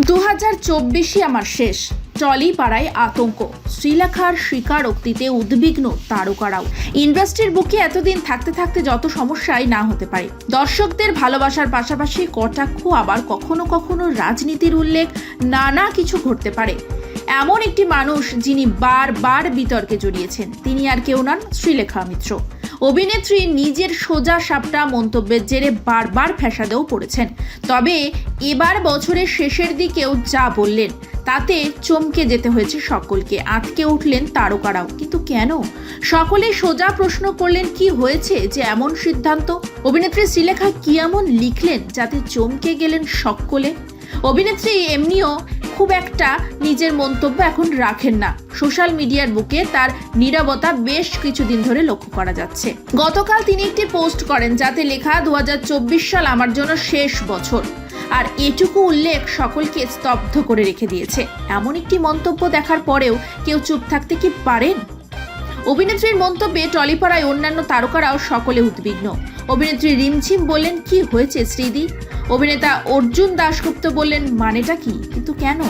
দু হাজার চব্বিশে আমার শেষ। ট্রলি পাড়ায় আতঙ্ক। শ্রীলেখার স্বীকারোক্তিতে উদ্বিগ্ন তারকারাও। ইন্ডাস্ট্রির বুকে এতদিন থাকতে থাকতে যত সমস্যাই না হতে পারে, দর্শকদের ভালোবাসার পাশাপাশি কটাক্ষ আবার কখনো কখনো রাজনীতির উল্লেখ নানা কিছু ঘটতে পারে। এমন একটি মানুষ যিনি বারবার বিতর্কে জড়িয়েছেন। তিনি আর কেউ নন শ্রীলেখা মিত্র। অভিনেত্রী নিজের সোজা সাপটা মন্তব্যের জেরে বারবার ফ্যাসাদেও পড়েছেন। তবে এবার বছরের শেষের দিকেও যা বললেন, তাতে চমকে যেতে হয়েছে সকলকে। আটকে উঠলেন তারকারাও। কিন্তু কেন? সকলে সোজা প্রশ্ন করলেন, কি হয়েছে যে এমন সিদ্ধান্ত? অভিনেত্রী শ্রীলেখা কি এমন লিখলেন যাতে চমকে গেলেন সকলে? অভিনেত্রী এমনিও খুব একটা নিজের মন্তব্য এখন রাখেন না। সোশ্যাল মিডিয়ার বুকে তার নীরবতা বেশ কিছুদিন ধরে লক্ষ্য করা যাচ্ছে। গতকাল তিনি একটি পোস্ট করেন যাতে লেখা দু হাজার চব্বিশ সাল আমার জন্য শেষ বছর। আর এটুকু উল্লেখ সকলকে স্তব্ধ করে রেখে দিয়েছে। এমন একটি মন্তব্য দেখার পরেও কেউ চুপ থাকতে কি পারেন? অভিনেত্রীর মন্তব্যে টলিপাড়ায় অন্যান্য তারকারাও সকলে উদ্বিগ্ন। অভিনেত্রী রিমঝিম বললেন, কি হয়েছে শ্রীদি অভিনেতা অর্জুন দাশগুপ্ত বললেন, মানেটা কি? কিন্তু কেন?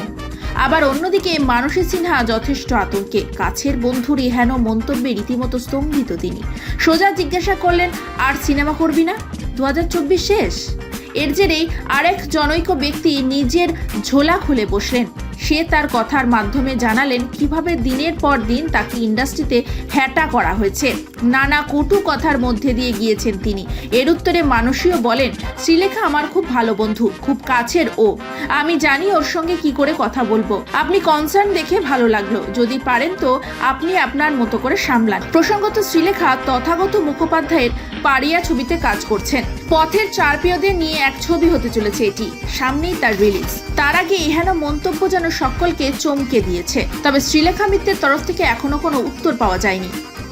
আবার অন্যদিকে মানসী সিনহা যথেষ্ট আতঙ্কে। কাছের বন্ধুর এহেন মন্তব্যে রীতিমতো স্তম্ভিত তিনি। সোজা জিজ্ঞাসা করলেন, আর সিনেমা করবি না? দু হাজার চব্বিশ শেষ? এর জেরেই আরেক জনৈক ব্যক্তি নিজের ঝোলা খুলে বসলেন। সে তার কথার মাধ্যমে জানালেন কীভাবে দিনের পর দিন তাকে ইন্ডাস্ট্রিতে হ্যাটা করা হয়েছে। নানা কটু কথার মধ্যে দিয়ে গিয়েছেন তিনি। এর উত্তরে মানুষীয় বলেন, শ্রীলেখা আমার খুব ভালো বন্ধু, খুব কাছের ও। আমি জানি ওর সঙ্গে কি করে কথা বলব। আপনি কনসার্ন দেখে ভালো লাগল। যদি পারেন তো আপনি আপনার মতো করে সামলান। প্রসঙ্গত শ্রীলেখা তথাগত মুখোপাধ্যায়ের পারিয়া ছবিতে কাজ করছেন। পথের চার প্রিয়দের নিয়ে এক ছবি হতে চলেছে এটি। সামনেই তার রিলিজ তার আগে এহেন মন্তব্য যেন সকলকে চমকে দিয়েছে। তবে শ্রীলেখা মিত্রের তরফ থেকে এখনও কোনো উত্তর পাওয়া যায়নি।